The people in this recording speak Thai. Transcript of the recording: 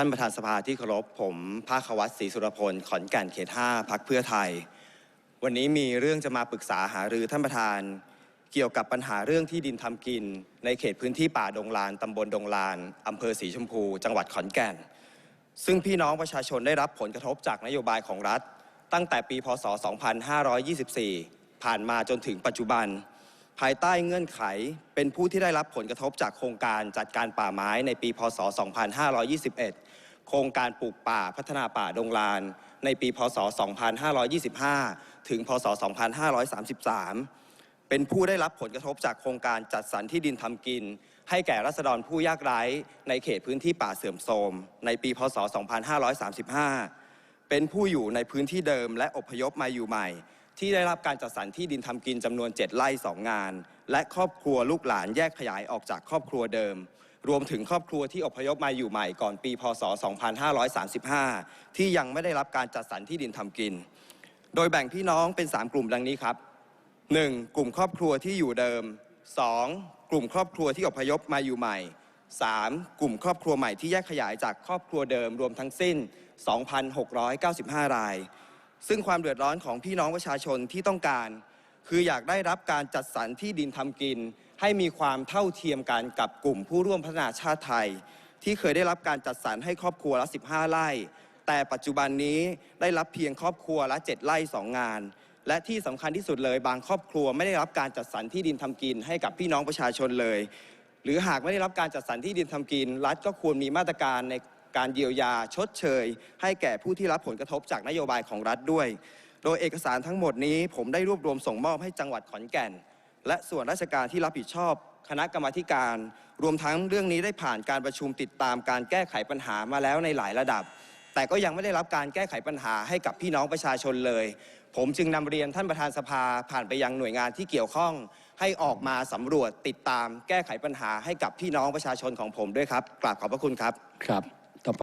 ท่านประธานสภาที่เคารพผมภาควัตศรีสุรพล ขอนแก่นเขต5พักเพื่อไทย วันนี้มีเรื่องจะมาปรึกษาหารือท่านประธาน เกี่ยวกับปัญหาเรื่องที่ดินทำกิน ในเขตพื้นที่ป่าดงลานตำบลดงลานอำเภอสีชมพู จังหวัดขอนแก่น ซึ่งพี่น้องประชาชนได้รับผลกระทบจากนโยบายของรัฐ ตั้งแต่ปีพศ 2524 ผ่านมาจนถึงปัจจุบัน ภายใต้เงื่อนไขเป็นผู้ที่ได้รับผลกระทบจากโครงการจัดการป่าไม้ในปี พศ 2521 โครงการปลูกป่าพัฒนาป่าดงลาน ในปี พศ 2525 ถึง พศ 2533 เป็นผู้ได้รับผลกระทบจากโครงการจัดสรรที่ดินทำกิน ให้แก่รัษฎรผู้ยากไร้ ในเขตพื้นที่ป่าเสื่อมโทรม ในปี พศ 2535 เป็นผู้อยู่ในพื้นที่เดิมและอพยพมาอยู่ใหม่ ที่ได้รับการจัดสรรที่ดินทำกินจำนวน 7 ไร่ 2 งาน และครอบครัวลูกหลานแยกขยายออกจากครอบครัวเดิม รวมถึงครอบครัวที่อพยพมาอยู่ใหม่ก่อนปี พศ 2535 ที่ยังไม่ได้รับการจัดสรรที่ดินทำกิน โดยแบ่งพี่น้องเป็น 3 กลุ่มดังนี้ครับ 1. กลุ่มครอบครัวที่อยู่เดิม 2. กลุ่มครอบครัวที่อพยพมาอยู่ใหม่ 3. กลุ่มครอบครัวใหม่ที่แยกขยายจากครอบครัวเดิมรวมทั้งสิ้น 2,695 ราย ซึ่งความเดือดร้อนของพี่น้องประชาชนที่ต้องการ คืออยากได้รับการจัดสรรที่ดินทำกิน ให้มีความเท่าเทียมกันกับกลุ่มผู้ร่วมพัฒนาชาติไทย ที่เคยได้รับการจัดสรรให้ครอบครัวละ 15 ไร่ แต่ปัจจุบันนี้ได้รับเพียงครอบครัวละ 7 ไร่ 2 งาน และที่สำคัญที่สุดเลย บางครอบครัวไม่ได้รับการจัดสรรที่ดินทำกินให้กับพี่น้องประชาชนเลย หรือหากไม่ได้รับการจัดสรรที่ดินทำกิน รัฐก็ควรมีมาตรการใน การเยียวยาชดเชย ให้แก่ผู้ที่รับผลกระทบจากนโยบายของรัฐด้วย โดยเอกสารทั้งหมดนี้ผมได้รวบรวมส่งมอบให้จังหวัดขอนแก่น และส่วนราชการที่รับผิดชอบ คณะกรรมาการ รวมทั้งเรื่องนี้ได้ผ่านการประชุมติดตามการแก้ไขปัญหามาแล้วในหลายระดับ แต่ก็ยังไม่ได้รับการแก้ไขปัญหาให้กับพี่น้องประชาชนเลย ผมจึงนำเรียนท่านประธานสภาผ่านไปยังหน่วยงานที่เกี่ยวข้องให้ออกมาสำรวจติดตามแก้ไขปัญหาให้กับพี่น้องประชาชนของผมด้วยครับกราบขอบพระคุณครับครับ Então,